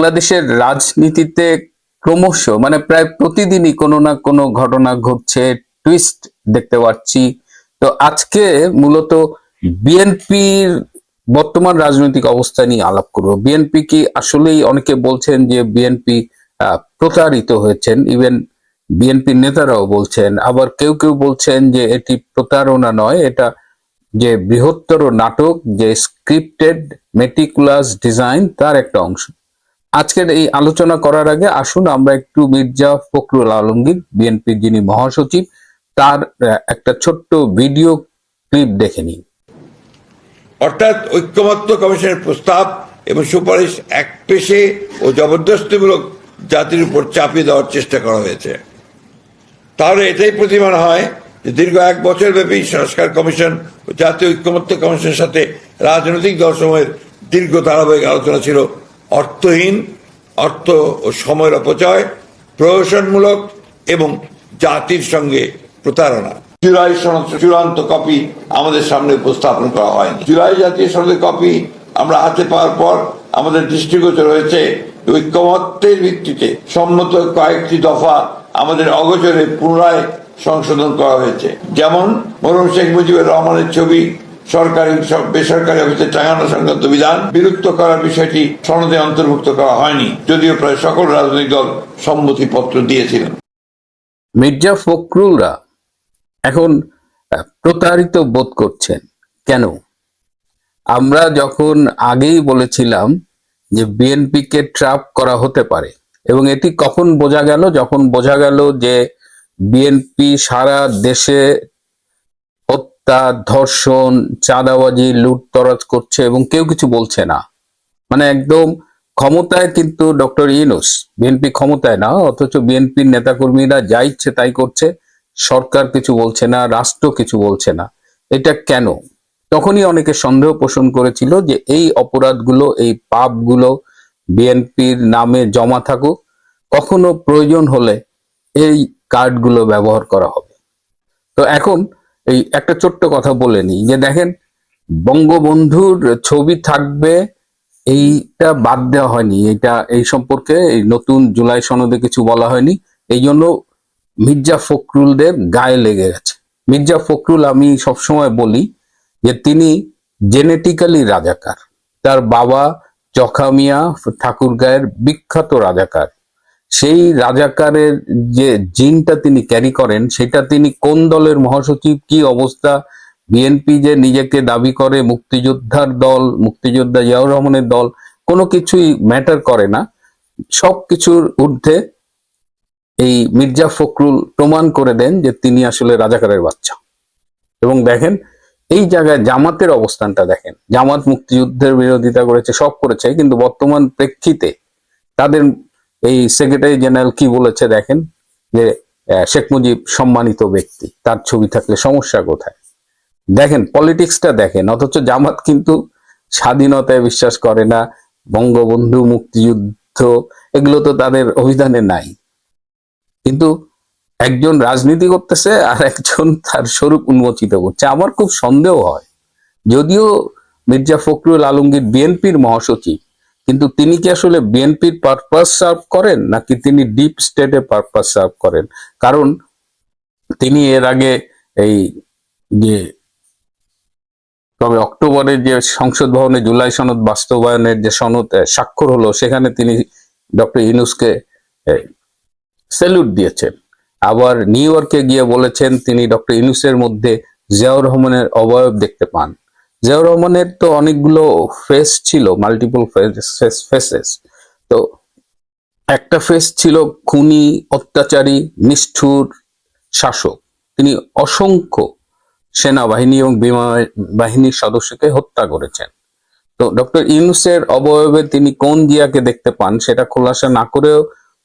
বাংলাদেশের রাজনীতিতে ক্রমশ মানে প্রায় প্রতিদিনই কোনো না কোনো ঘটনা ঘটছে টুইস্ট দেখতে পাচ্ছি। তো আজকে মূলত বিএনপির বর্তমান রাজনৈতিক অবস্থা নিয়ে আলাপ করব। বিএনপি কি আসলেই অনেকে বলছেন যে বিএনপি প্রতারিত হয়েছেন ইভেন বিএনপির নেতারাও বলছেন। আবার কেউ কেউ বলছেন যে এটি প্রতারণা নয়, এটা যে বৃহত্তর নাটক, যে স্ক্রিপ্টেড মেটিকুলাস ডিজাইন তার একটা অংশ। আজকের এই আলোচনা করার আগে আসুন, আমরা একটু মির্জা ফখরুল আলমগীর বিএনপির যিনি মহাসচিব, তার একটা ছোট্ট ভিডিও ক্লিপ দেখে নিই। অর্থাৎ ঐক্যমত্য কমিশনের প্রস্তাব এবং সুপারিশ এক পেশে ও জবরদস্তিমূলক জাতির উপর চাপিয়ে দেওয়ার চেষ্টা করা হয়েছে। তাহলে এটাই প্রতিমান হয় যে দীর্ঘ এক বছর ব্যাপী সংস্কার কমিশন ও জাতীয় ঐক্যমত্য কমিশনের সাথে রাজনৈতিক দলসমূহের দীর্ঘ ধারাবাহিক আলোচনা ছিল অর্থহীন, অর্থ ও সময়ের অপচয়, প্রহসনমূলক এবং জাতির সঙ্গে প্রতারণা। জুলাই চূড়ান্ত কপি আমাদের সামনে উপস্থাপন করা হয়নি। জুলাই জাতীয় সনদের কপি আমরা হাতে পাওয়ার পর আমাদের দৃষ্টিগোচর হয়েছে ঐক্যমত্যের ভিত্তিতে। সম্মত কয়েকটি দফা আমাদের অগোচরে পুনরায় সংশোধন করা হয়েছে। যেমন মরহুম শেখ মুজিবুর রহমানের ছবি সরকারি সব বেসরকারি অফিসে টাঙানো সংক্রান্ত বিধান বিলুপ্ত করার বিষয়টি সনদে অন্তর্ভুক্ত করা হয়নি, যদিও প্রায় সকল রাজনৈতিক দল সম্মতিপত্র দিয়েছিলেন। মির্জা ফখরুলরা এখন প্রতারিত বোধ করছেন। কেন? আমরা যখন আগেই বলেছিলাম যে বিএনপিকে ট্র্যাপ করা হতে পারে, এবং এটি কখন বোঝা গেল? যখন বোঝা গেল যে বিএনপি সারা দেশে হত্যা ধর্ষণ, চাঁদাবাজি, লুটতরাজ করছে এবং কেউ কিছু বলছে না। মানে একদম ক্ষমতায় কিন্তু ডক্টর ইউনুস, বিএনপি ক্ষমতায় না, অথচ বিএনপির নেতাকর্মীরা যা ইচ্ছে তাই করছে, সরকার কিছু বলছে না, রাষ্ট্র কিছু বলছে না। এটা কেন? তখনই অনেকে সন্দেহ পোষণ করেছিল যে এই অপরাধগুলো, এই পাপগুলো বিএনপির নামে জমা থাকুক, কখনো প্রয়োজন হলে এই কার্ডগুলো ব্যবহার করা হবে। তো এখন এই একটা ছোট্ট কথা বলে নিই যে দেখেন, বঙ্গবন্ধুর ছবি থাকবে, এইটা বাদ দেওয়া হয়নি, এটা এই সম্পর্কে এই নতুন জুলাই সনদে কিছু বলা হয়নি, এই জন্য মির্জা ফখরুলদের গায়ে লেগে গেছে। মির্জা ফখরুল আমি সবসময় বলি যে তিনি জেনেটিক্যালি রাজাকার। তার বাবা চখা মিয়া ঠাকুরগাঁয়ের বিখ্যাত রাজাকার। সেই রাজাকারের যে জিনটা তিনি ক্যারি করেন, সেটা তিনি কোন দলের মহাসচিব, কি অবস্থা? বিএনপি যে নিজেকে দাবি করে মুক্তিযোদ্ধার দল, মুক্তিযোদ্ধা জিয়াউর রহমানের দল, কোনো কিছুই ম্যাটার করে না। সব কিছুর ঊর্ধ্বে এই মির্জা ফখরুল প্রমাণ করে দেন যে তিনি আসলে রাজাকারের বাচ্চা। এবং দেখেন, এই জায়গায় জামাতের অবস্থানটা দেখেন। জামাত মুক্তিযুদ্ধের বিরোধিতা করেছে, সব করেছে, কিন্তু বর্তমান প্রেক্ষিতে তাদের এই সেক্রেটারি জেনারেল কি বলেছে দেখেন? যে শেখ মুজিব সম্মানিত ব্যক্তি, তার ছবি থাকলে সমস্যা কোথায়? দেখেন পলিটিক্সটা দেখেন, অথচ জামাত কিন্তু স্বাধীনতায় বিশ্বাস করে না, বঙ্গবন্ধু মুক্তিযুদ্ধ, এগুলো তো তাদের অভিধানে নাই। কিন্তু একজন রাজনীতি করতেছে আর একজন তার স্বরূপ উন্মোচিত করছে। আমার খুব সন্দেহ হয়, যদিও মির্জা ফখরুল আলমগীর বিএনপির মহাসচিব কিন্তু তিনি কি আসলে বিএনপির পারপাস সার্ভ করেন, নাকি তিনি ডিপ স্টেটের পারপাস সার্ভ করেন? কারণ তিনি এর আগে এই যে, তবে অক্টোবরে যে সংসদ ভবনে জুলাই সনদ বাস্তবায়নের যে সনদ স্বাক্ষর হলো, সেখানে তিনি ডক্টর ইনুসকে স্যালুট দিয়েছেন। আবার নিউ ইয়র্কে গিয়ে বলেছেন তিনি ডক্টর ইনুসের মধ্যে জিয়াউর রহমানের অবয়ব দেখতে পান। জিয়াউর রহমানের তো অনেকগুলো ফেস ছিল মাল্টিপল ফেস ফেসেস তো একটা ফেস ছিল খুনি, অত্যাচারী, নিষ্ঠুর, শাসক। তিনি অসংখ্য সেনাবাহিনী এবং বিমান বাহিনীর সদস্যকে হত্যা করেছেন। তো ডক্টর ইউনুসের অবয়বে তিনি কোন জিয়াকে দেখতে পান সেটা খোলাসা না করেও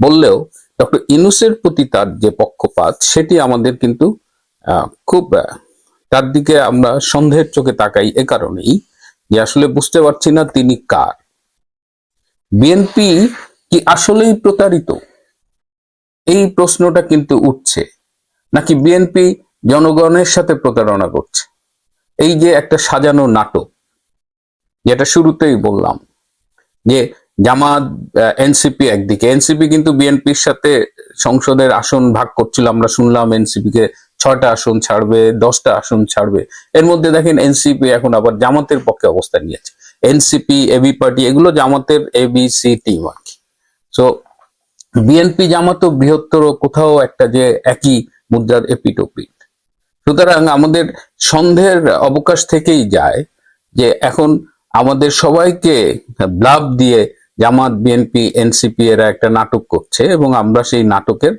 বললেও ডক্টর ইনুসের প্রতি তার যে পক্ষপাত, সেটি আমাদের কিন্তু খুব তার দিকে আমরা সন্দেহের চোখে তাকাই এ কারণেই যে আসলে বুঝতে পারছি না তিনি কার। বিএনপি কি আসলেই প্রতারিত? এই প্রশ্নটা কিন্তু উঠছে। নাকি বিএনপি জনগণের সাথে প্রতারণা করছে? এই যে একটা সাজানো নাটক, যেটা শুরুতেই বললাম, যে জামাত এনসিপি একদিকে। এনসিপি কিন্তু বিএনপির সাথে সংসদের আসন ভাগ করছিল, আমরা শুনলাম এনসিপি কে ছয়টা আসন ছাড়বে, দশটা আসন ছাড়বে। এর মধ্যে দেখেন এনসিপি এখন আবার জামাতের পক্ষে অবস্থান নিয়েছে। এনসিপি এবি পার্টি এগুলো জামাতের এবিসি টিম আর কি সো বিএনপি জামাতও বৃহত্তর কোথাও একটা যে একই মুদ্রার এপিটোপিট সুতরাং আমাদের সন্দেহের অবকাশ থেকেই যায় যে এখন আমাদের সবাইকে ব্লাব দিয়ে জামাত বিএনপি এনসিপি এরা একটা নাটক করছে এবং আমরা সেই নাটকের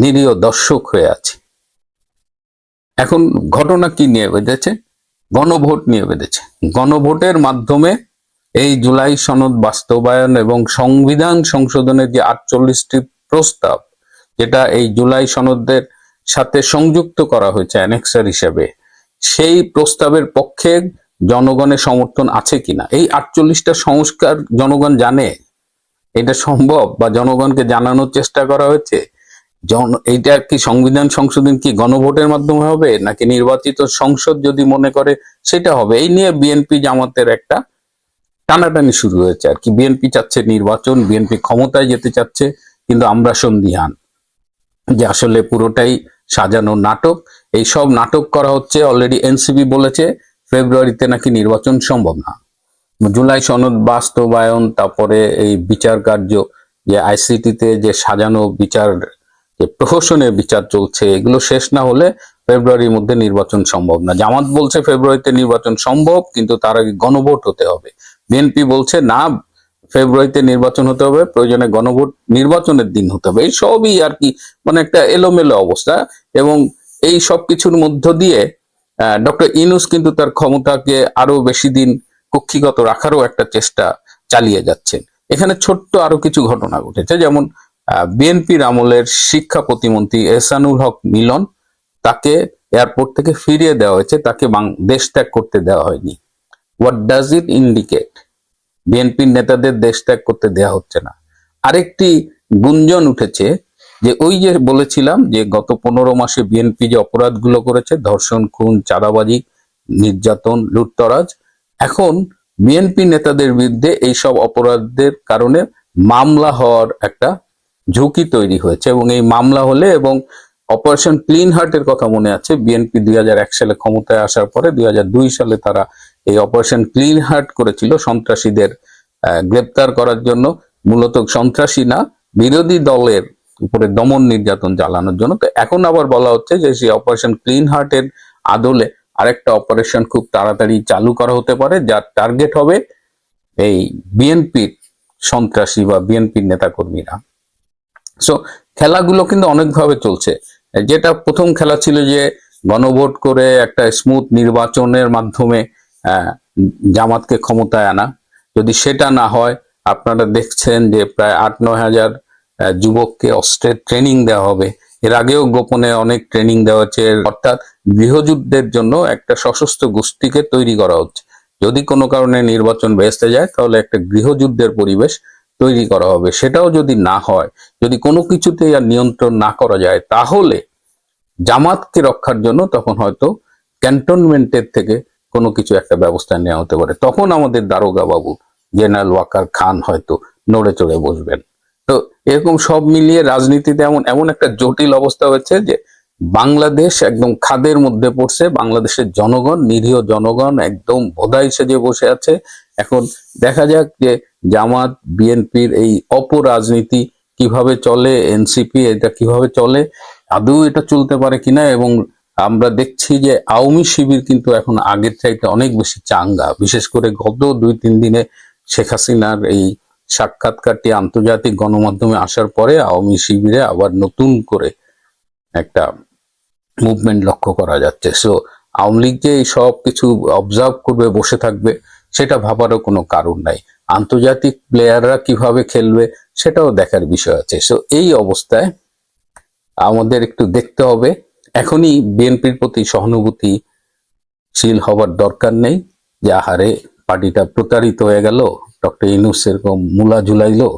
নিরীহ দর্শক হয়ে আছি। এখন ঘটনা কি নিয়ে বেঁধেছে? গণভোট নিয়ে বেঁধেছে। গণভোটের মাধ্যমে এই জুলাই সনদ বাস্তবায়ন এবং সংবিধান সংশোধনের যে আটচল্লিশটি প্রস্তাব, যেটা এই জুলাই সনদের সাথে সংযুক্ত করা হয়েছে অ্যানেক্সার হিসেবে, সেই প্রস্তাবের পক্ষে জনগণের সমর্থন আছে কিনা? এই আটচল্লিশটা সংস্কার জনগণ জানে? এটা সম্ভব? বা জনগণকে জানানোর চেষ্টা করা হয়েছে? জন এইটা কি সংবিধান সংশোধন কি গণভোটের মাধ্যমে হবে নাকি নির্বাচিত সংসদ যদি মনে করে সেটা হবে? এই নিয়ে বিএনপি জামাতের একটা টানাটানি শুরু হয়েছে আর কি। বিএনপি চাচ্ছে নির্বাচন, বিএনপি ক্ষমতায় যেতে চাচ্ছে, কিন্তু আমরা সন্দিহান। যে আসলে পুরোটাই সাজানো নাটক। এই সব নাটক করা হচ্ছে অলরেডি এনসিবি বলেছে, ফেব্রুয়ারিতে নাকি নির্বাচন সম্ভব না। জুলাই সনদ বাস্তবায়ন, তারপরে এই বিচার কার্য, যে আইসিটিতে যে সাজানো বিচার যে প্রহসনের বিচার চলছে, এগুলো শেষ না হলে ফেব্রুয়ারির মধ্যে নির্বাচন সম্ভব না। জামাত বলছে ফেব্রুয়ারিতে নির্বাচন সম্ভব, কিন্তু তার আগে গণভোট হতে হবে। বিএনপি বলছে, না, ফেব্রুয়ারিতে নির্বাচন হতে হবে, প্রয়োজনে গণভোট, নির্বাচনের দিন হতে হবে। এই সবই আর কি মানে একটা এলোমেলো অবস্থা। এবং এই সব কিছুর মধ্য দিয়ে ডক্টর ইনুস কিন্তু তার ক্ষমতাকে আরও বেশি দিন কক্ষিগত রাখারও একটা চেষ্টা চালিয়ে যাচ্ছেন। এখানে ছোট্ট আরও কিছু ঘটনা ঘটেছে, যেমন বিএনপির আমলের শিক্ষা প্রতিমন্ত্রী এহসানুল হক মিলন তাকে এয়ারপোর্ট থেকে ফিরিয়ে দেওয়া হয়েছে, তাকে দেশ ত্যাগ করতে দেওয়া হয়নি। হোয়াট ডাজ ইট ইন্ডিকেট বিএনপির নেতাদের দেশ ত্যাগ করতে দেয়া হচ্ছে না। আরেকটি গুঞ্জন উঠেছে যে ওই যে বলেছিলাম যে গত পনেরো মাসে বিএনপি যে অপরাধগুলো করেছে, ধর্ষণ, খুন, চাঁদাবাজি, নির্যাতন, লুটতরাজ, এখন বিএনপি নেতাদের বিরুদ্ধে এইসব অপরাধের কারণে মামলা হওয়ার একটা ঝুঁকি তৈরি হয়েছে এবং এই মামলা হলে এবং অপারেশন ক্লিন হার্টের কথা মনে আছে বিএনপি দুই হাজার এক সালে ক্ষমতায় আসার পরে দুই হাজার দুই সালে তারা এই অপারেশন ক্লিন হার্ট করেছিল সন্ত্রাসীদের গ্রেপ্তার করার জন্য। মূলত সন্ত্রাসী না, বিরোধী দলের উপরে দমন নির্যাতন চালানোর জন্য। তো এখন আবার বলা হচ্ছে যে সেই অপারেশন ক্লিন হার্টের আদলে আরেকটা অপারেশন খুব তাড়াতাড়ি চালু করা হতে পারে, যার টার্গেট হবে এই বিএনপির সন্ত্রাসী বা বিএনপির নেতাকর্মীরা। সো খেলাগুলো কিন্তু অনেকভাবে চলছে। যেটা প্রথম খেলা ছিল যে গণভোট করে একটা স্মুথ নির্বাচনের মাধ্যমে জামাতকে ক্ষমতায় আনা। যদি সেটা না হয়, আপনারা দেখছেন যে প্রায় আট, নয় হাজার যুবককে অস্ত্রের ট্রেনিং দেওয়া হবে। এর আগেও গোপনে অনেক ট্রেনিং দেওয়া হচ্ছে। অর্থাৎ গৃহযুদ্ধের জন্য একটা সশস্ত্র গোষ্ঠীকে তৈরি করা হচ্ছে। যদি কোনো কারণে নির্বাচন ভেস্তে যায়, তাহলে একটা গৃহযুদ্ধের পরিবেশ তৈরি করা হবে, সেটাও যদি না হয়, যদি কোনো কিছুতেই আর নিয়ন্ত্রণ না করা যায়, তাহলে জামাতকে রক্ষার জন্য তখন হয়তো ক্যান্টনমেন্টের থেকে কোনো কিছু একটা ব্যবস্থা নেওয়া হতে পারে। তখন আমাদের দারোগা বাবু জেনারেল ওয়াকার খান হয়তো নড়ে চড়ে বসবেন। তো এরকম সব মিলিয়ে রাজনীতিতে এমন এমন একটা জটিল অবস্থা হচ্ছে যে বাংলাদেশ একদম খাদের মধ্যে পড়ছে, বাংলাদেশের জনগণ, নিরীহ জনগণ একদম বোধাই সেজে বসে আছে। এখন দেখা যাক যে জামাত, বিএনপির এই অপরাজনীতি কীভাবে চলে, এনসিপি এটা কীভাবে চলে, আদৌ এটা চলতে পারে কিনা এবং আমরা দেখছি যে আওয়ামী শিবির কিন্তু এখন আগের চাইতে অনেক বেশি চাঙ্গা। বিশেষ করে গত দুই, তিন দিনে শেখ হাসিনার এই সাক্ষাৎকারটি আন্তর্জাতিক গণমাধ্যমে আসার পরে আওয়ামী শিবিরে আবার নতুন করে একটা মুভমেন্ট লক্ষ্য করা যাচ্ছে। সো আওয়ামী লীগ যে এই সব কিছু অবজার্ভ করবে, বসে থাকবে, সেটা ভাবারও কোনো কারণ নাই। আন্তর্জাতিক প্লেয়াররা কীভাবে খেলবে সেটাও দেখার বিষয় আছে। সো এই অবস্থায় আমাদের একটু দেখতে হবে। এখনই বিএনপির প্রতি সহানুভূতিশীল হবার দরকার নেই। যে আহারে পার্টিটা প্রতারিত হয়ে গেল, ডক্টর ইনুস এরকম মূলা ঝুলাইলো,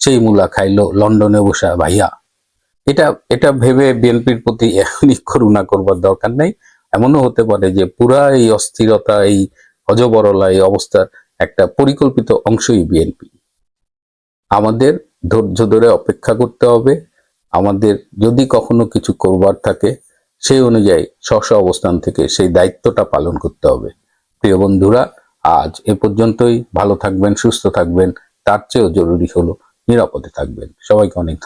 সেই মূলা খাইলো লন্ডনে বসা, ভাইয়া, এটা এটা ভেবে বিএনপির প্রতি এখনই করুণা করবার দরকার নেই। এমনও হতে পারে যে পুরা এই অস্থিরতা, এই অজবরলা, এই অবস্থার একটা পরিকল্পিত অংশই বিএনপি। আমাদের ধৈর্য ধরে অপেক্ষা করতে হবে। আমাদের যদি কখনো কিছু করবার থাকে, সেই অনুযায়ী স্ব অবস্থান থেকে সেই দায়িত্বটা পালন করতে হবে। প্রিয় বন্ধুরা, আজ এ পর্যন্তই। ভালো থাকবেন, সুস্থ থাকবেন। তার চেয়েও জরুরি হলো নিরাপদে থাকবেন। সবাইকে অনেক